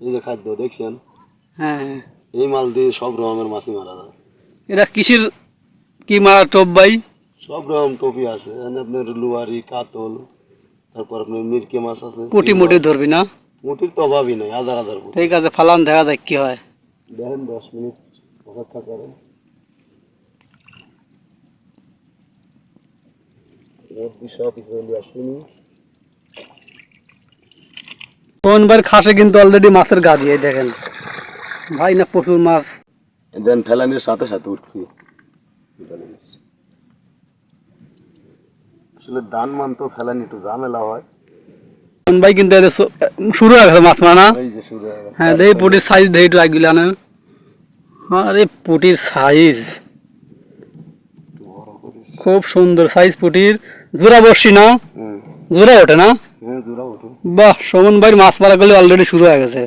এই যে খাদ্য দেখছেন? হ্যাঁ। এই মাল দিয়ে সব রকমের মাছই মারা যায়। এটা কিসের কি মারা টপ ভাই? সব রকম টপি আছে। আপনার লুয়ারি কাতল তারপর আপনার মিরকে মাছ আছে পুটি মুটি ধরবি না? মুটির তো অভাবই নাই হাজার হাজার ঠিক আছে ফালান দেখা যাক কি হয়। দেখেন দশ মিনিট অপেক্ষা করেন। সব আসেনি। কোনবার খাসে কিন্তু অলরেডি মাছের গা দিয়ে দেখেন। ভাই না প্রচুর মাছ। দেন ফেলানির সাথে সাথে উঠবি। আসলে দান মান তো ফেলানি একটু ঝামেলা হয়। কোন ভাই কিন্তু শুরু হয়ে গেছে মাছ মারা হ্যাঁ দেই পুটির সাইজ দেই একটু আগিলা না আরে পুটির সাইজ খুব সুন্দর সাইজ পুটির। জোড়া বসছি না? জোড়া ওঠে না? বাহ সমন ভাই মাছ মারা গেলে অলরেডি শুরু হয়ে গেছে।